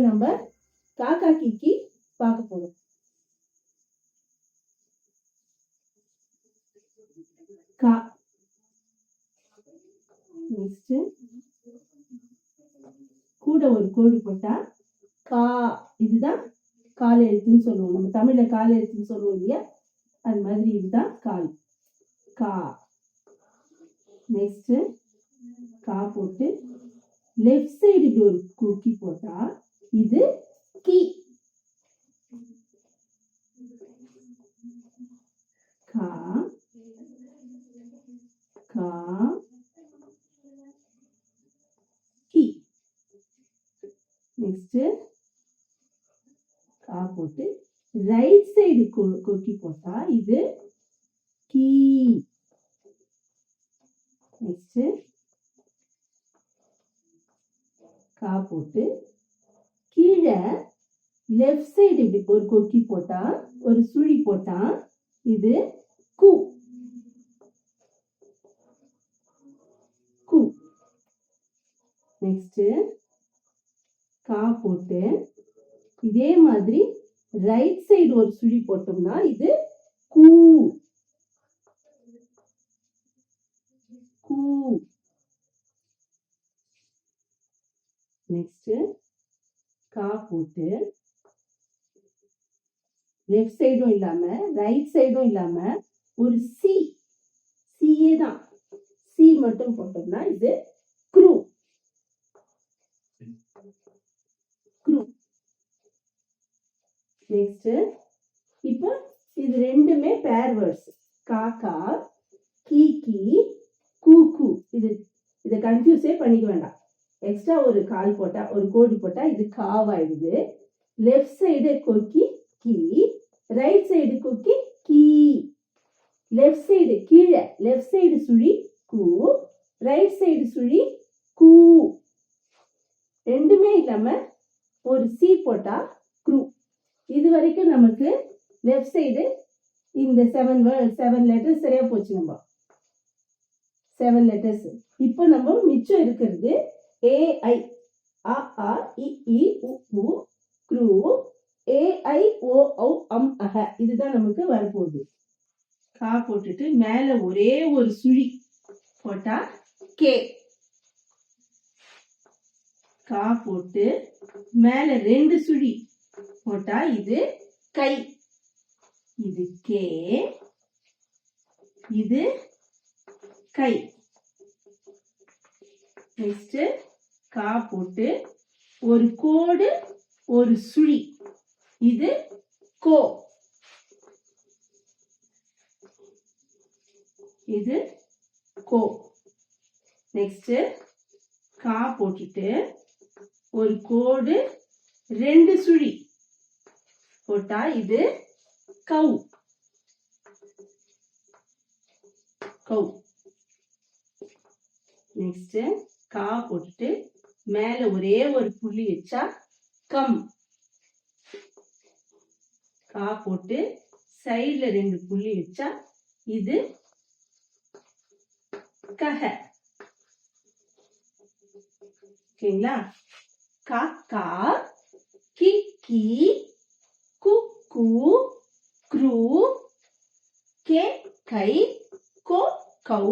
இப்போ நம்ம காக்கா கிக்கி பார்க்க போகிறோம் கா நெக்ஸ்ட் கூட ஒரு கோடு போட்டா கா இதுதான் கால் எழுத்துன்னு சொல்லுவோம். நம்ம தமிழ்ல கால் எழுத்துன்னு சொல்லுவோம் இல்லையா? அது மாதிரி இதுதான் கால். கா. நெக்ஸ்ட் கா போட்டு லெஃப்ட் சைடு இப்படி ஒரு குக்கி போட்டா இது கி. கா. கா. கி. நெக்ஸ்ட் கா போட்டு ரைட் சைடு கொக்கி போட்டா இது கீ. நெக்ஸ்ட் கா போட்டு கீழே லெஃப்ட் சைடு இப்படி ஒரு கொக்கி போட்டா ஒரு சுழி போட்டா இது கு. கு. நெக்ஸ்ட் கா போட்டு இதே மாதிரி ரைட் சைடு ஒரு சுழி போட்டோம்னா இது கூ. கூ. நெக்ஸ்ட் கா போட்டு லெஃப்ட் சைடும் இல்லாம ரைட் சைடும் இல்லாம ஒரு சி சியே தான். சி மட்டும் போட்டோம்னா இது குரூ. குரூ. நெக்ஸ்ட் இப்போ இது ரெண்டுமே பேர் வேர்ட்ஸ் காக்கா கீக்கி கூக்கு இது இதை கன்ஃபியூஸே பண்ணிக்க வேண்டாம். எக்ஸ்ட்ரா ஒரு கால் போட்டா ஒரு கோடி போட்டா இது காவாயிடுது. லெஃப்ட் சைடு கொக்கி கீ. ரைட் சைடு கொக்கி கீ. லெஃப்ட் சைடு கீழே லெஃப்ட் சைடு சுழி கூ. ரைட் சைடு சுழி கூ. ரெண்டுமே இல்லாம ஒரு சி போட்டா க்ரூ. இது வரைக்கும் நமக்கு லெஃப்ட் சைடு இந்த செவன் செவன் லெட்டர்ஸ் சரியா போச்சு நம்ம. செவன் லெட்டர்ஸ் இப்போ நம்ம மிச்சம் இருக்கிறது ஏஐ அ ஆ இ இ உ உ க்ரூ ஏஐ ஓ ஔ அம் அஹ இதுதான் நமக்கு வரப்போகுது. கா போட்டுட்டு மேல ஒரே ஒரு சுழி போட்டா கே. கா போட்டு மேல ரெண்டு சுழி போட்டா இது கை. இது கே. இது கை. நெக்ஸ்ட் கா போட்டு ஒரு கோடு ஒரு சுழி. இது கோ. இது கோ. நெக்ஸ்ட் கா போட்டுட்டு ஒரு கோடு ரெண்டு சுழி போட்டா இது கவு கவு நெக்ஸ்ட் கா போட்டுட்டு மேல ஒரே ஒரு புள்ளி வச்சா கம். கா போட்டு சைடுல ரெண்டு புள்ளி வச்சா இது கஹ. ஓகேங்களா? காக்கா கிக்கி குக்கு க்ரூ கே கை கோ கௌ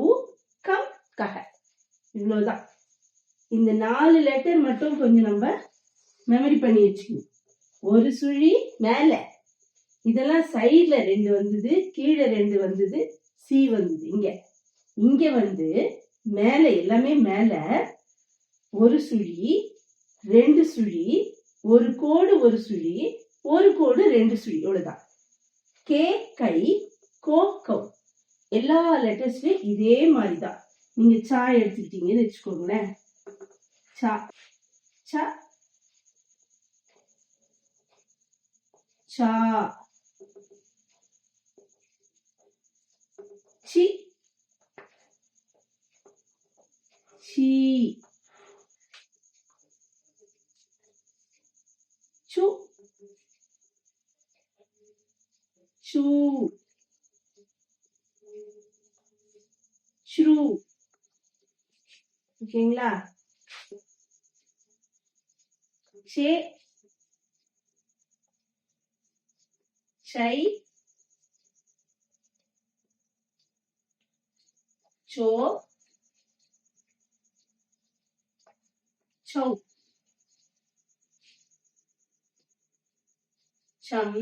கம் கஹ. இவ்வளவுதான். இந்த நாலு லெட்டர் மட்டும் கொஞ்சம் நம்ம மெமரி பண்ணி வச்சுக்கணும். ஒரு சுழி மேல. இதெல்லாம் சைட்ல ரெண்டு வந்தது கீழே ரெண்டு வந்தது சி வந்தது. இங்க. இங்க வந்து மேல எல்லாமே மேல ஒரு சுழி ரெண்டு சுழி ஒரு கோடு ஒரு சுழி ஒரு கோடு ரெண்டு சுழி. இவ்வளவுதான். கே கை கோ. எல்லா லெட்டர்ஸ்லயும் இதே மாதிரி தான் நீங்க சாய் எடுத்துக்கிட்டீங்கன்னு வச்சுக்கோங்களேன். சா ச சா சி சி சு சு ஸ்ரூ ஓகேங்களா சே சை சோ சௌ சம்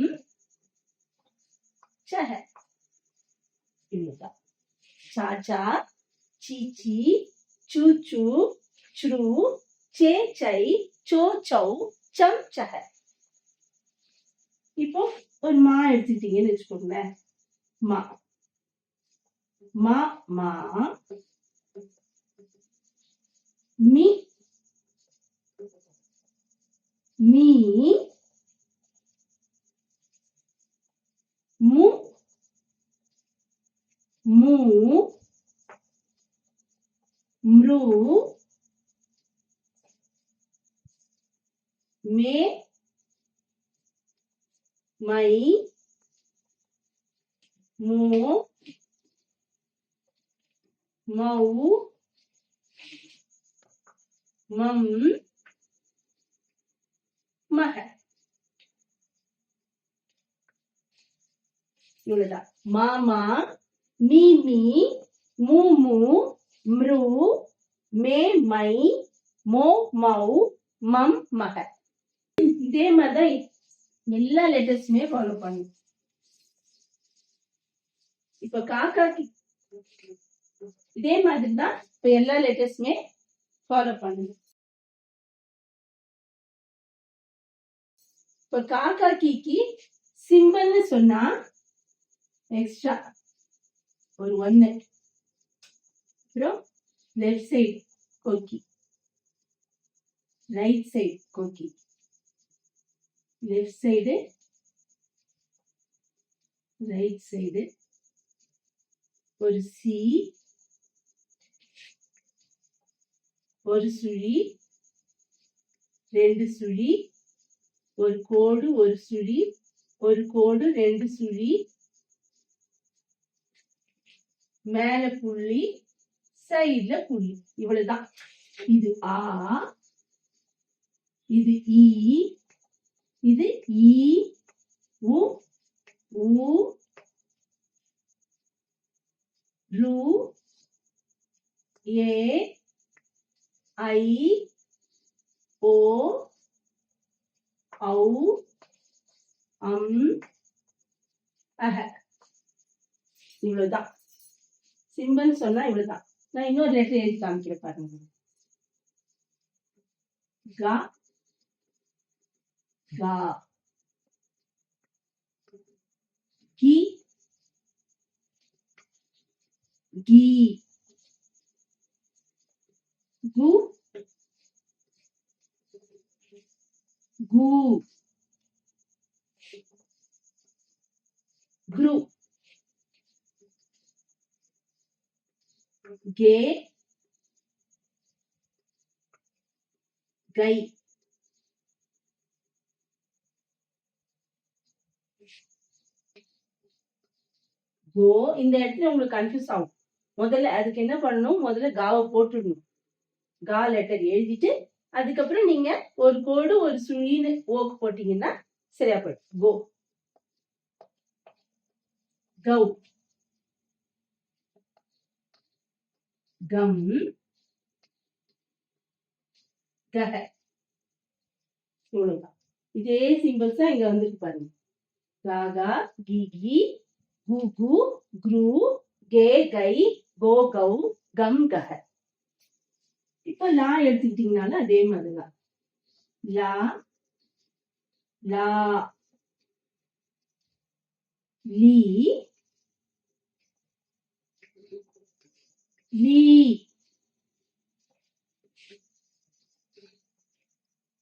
சஹ चाचा चीची चूचू च्रू चे चई சை சோ சௌ சம் சஹ இப்போ ஒரு மா எடுத்துக்கிட்டீங்கன்னு வச்சுக்கோங்களேன் மா மா மா மி மீ மு மூ மிரு mê máy mố màu mầm mà ಇವ್ಳದ ಮಾಮ ಮೀಮಿ ಮೂಮು ಮೃ ಮೇ ಮೈ ಮೋ ಮೌ ಮಂ ಮಹ இதே மாதிரிதான் எல்லா லெட்டர்ஸுமே ஃபாலோ பண்ணும். இப்ப காக்காக்கு இதே மாதிரி தான் இப்ப எல்லா லெட்டர்ஸுமே ஃபாலோ பண்ணுது இப்ப காக்கா கீக்கு சிம்பிள்னு சொன்னா எக்ஸ்ட்ரா ஒரு ஒன்னு அப்புறம் லெஃப்ட் சைடு கொக்கி. ரைட் சைடு கொக்கி. லெஃப்ட் சைடு ரைட் சைடு ஒரு சி ஒரு சுழி ரெண்டு சுழி ஒரு கோடு ஒரு சுழி ஒரு கோடு ரெண்டு சுழி மேல புள்ளி சைடுல புள்ளி. இவ்வளவுதான். இது ஆ இது இ இது ஈ உ ஊ ரு ஏ ஐ ஓ ஔ அம் அஹ. இவ்வளவுதான். சிம்பிள் சொன்னா இவ்வளவுதான். நான் இன்னொரு லெட்டர் எழுதி காமிக்கிறேன் பாருங்க. கா கா கி கி கு கு குரு கே கோ இந்த இடத்துல உங்களுக்கு கன்ஃபியூஸ் ஆகும். முதல்ல அதுக்கு என்ன பண்ணணும்? முதல்ல காவை போட்டுடணும். கா லெட்டர் எழுதிட்டு அதுக்கப்புறம் நீங்க ஒரு கோடு ஒரு சுழின்னு ஓக்கு போட்டீங்கன்னா சரியா போயிடும். கோ. கௌ கம். கஹ. இதே சிம்பிள்ஸ் தான் இங்க வந்துட்டு பாருங்க. காகா கீகி கு கு குரு கே கை கோ கௌ கம் கஹ இப்ப லா எடுத்துக்கிட்டீங்கனாலும் அதே மாதிரிதான் லா லா லீ லீ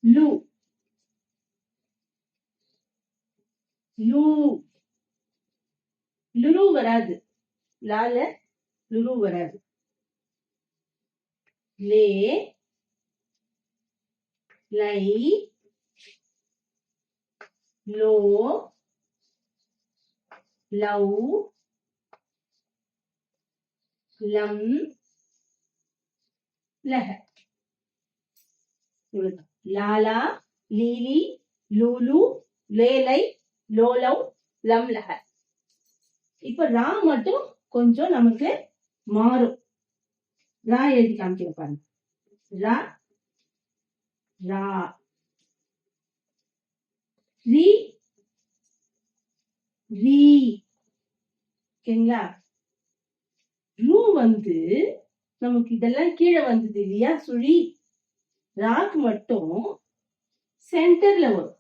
லு லூ லுரு வராது. லால லுரு வராது. லே லை லோ லவ் லம் லஹ. லாலா லீலி லூலு லேலை லோலவ் லம் லஹ இப்ப ரா மட்டும் கொஞ்சம் நமக்கு மாறும். ரா எழுதி காமிக்கிற பாருங்க. ரா ரா. ரி ரீ. ஓகேங்களா? ரூ வந்து நமக்கு இதெல்லாம் கீழே வந்தது இல்லையா? சுழி. ராக் மட்டும் சென்டர்ல வரும்.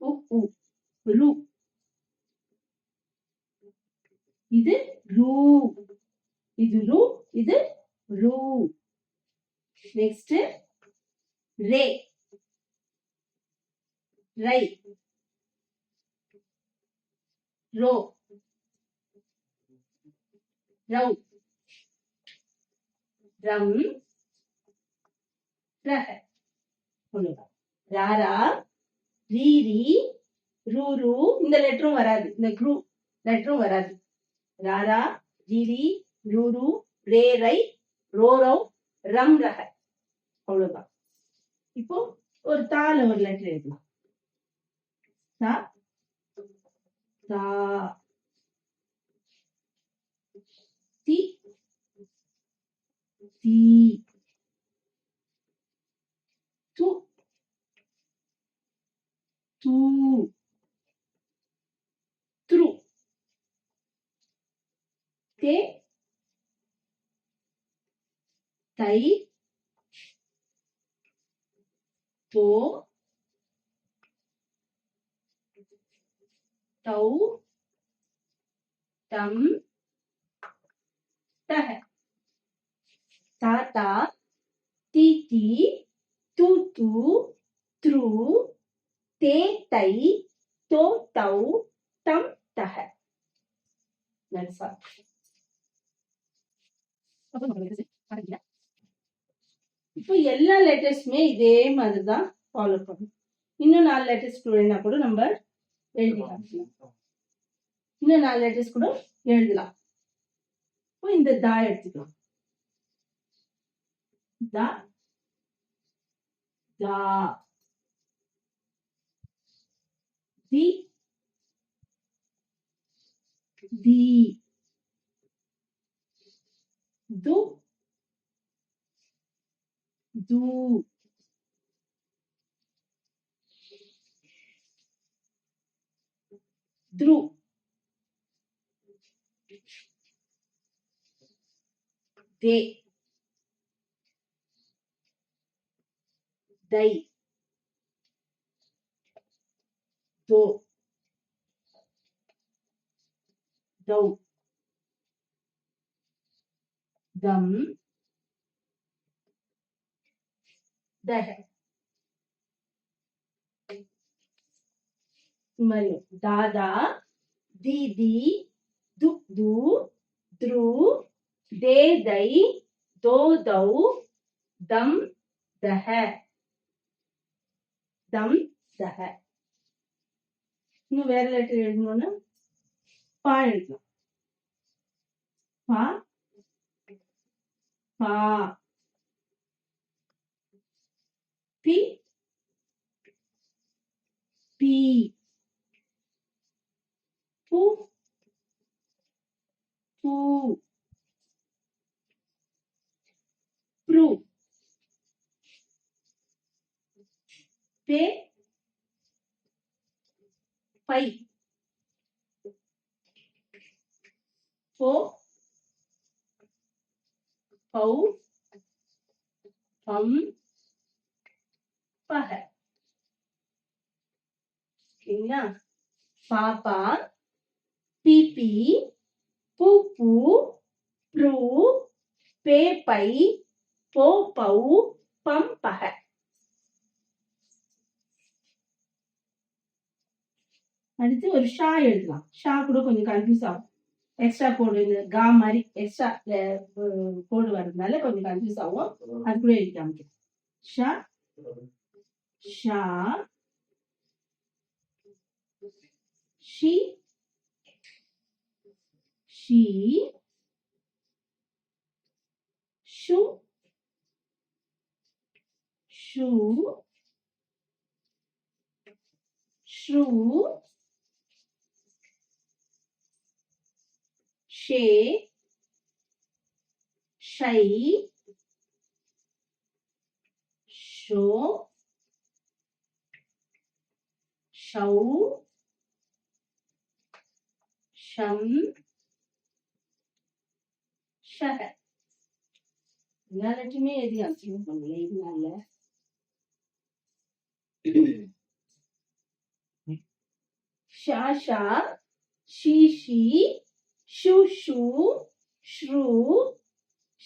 ஓ ரூ. இது ரூ. இது ரூ இது ரூ. நெக்ஸ்ட் ரே. ரை. ரோ. ரவு ரம் ரஹ. அவ்வளவுதான் ரீரி ரூ ரூ. இந்த லெட்டரும் வராது. இந்த குரு லெட்டரும் வராது. ராரா ரீரி ரூ ரூ. ரே ரை ரோ ரம் ரக அவ்வளவுதான். இப்போ ஒரு தால ஒரு லெட்டர் எழுதலாம் தா தா தி தி து. து த்ரு தே தை தோ தௌ தம் தஹ தாத்தா தீதி தூ தூ த்ரு தே தை தோ தௌ தம் தக. இப்போ எல்லா லெட்டர்ஸுமே இதே மாதிரி தான் ஃபாலோ பண்ணும். இன்னும் நாலு லெட்டர்ஸ் எழுதினா கூட நம்ம எழுதி காமிக்கலாம். இன்னும் நாலு லெட்டர்ஸ் கூட எழுதலாம். இப்போ இந்த தா எடுத்துக்கலாம். தா. தா. தி தி து து த்ரு தே தை தோ தௌ தம் தஹ இந்த மாதிரி தாதா தீதி து து த்ரு தே தை தோ தௌ தம் தஹ தம் தஹ இன்னும் வேற லெட்டர் எழுதணும்னா பா எழுதலாம் பா பா பி பி பூ பூ ப்ரூ பே பை போ பௌ பம் பக ஓகேங்களா பாப்பா பிபி பூ பூ ப்ரூ பே பை போ பௌ பம் பக அடுத்து ஒரு ஷா எழுதலாம். ஷா கூட கொஞ்சம் கன்ஃபியூஸ் ஆகும். எக்ஸ்ட்ரா கோடு கா மாதிரி எக்ஸ்ட்ரா கோடு வர்றதுனால கொஞ்சம் கன்ஃபியூஸ் ஆகும். அது கூட எழுதி காமிக்கிறேன் ஷா ஷா ஷி ஷி ஷு ஷூ ஷூ ஷே ஷை ஷோ ஷௌ ஷம் ஷஹ. எல்லா லெட்டருமே எழுதி அசிங்கம் பண்ணல இதனால ஷா ஷா ஷி ஷி ஷு ஷு ஷ்ரு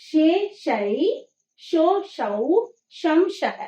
ஷே ஷை ஷோ ஷௌ ஷம் ஷஹ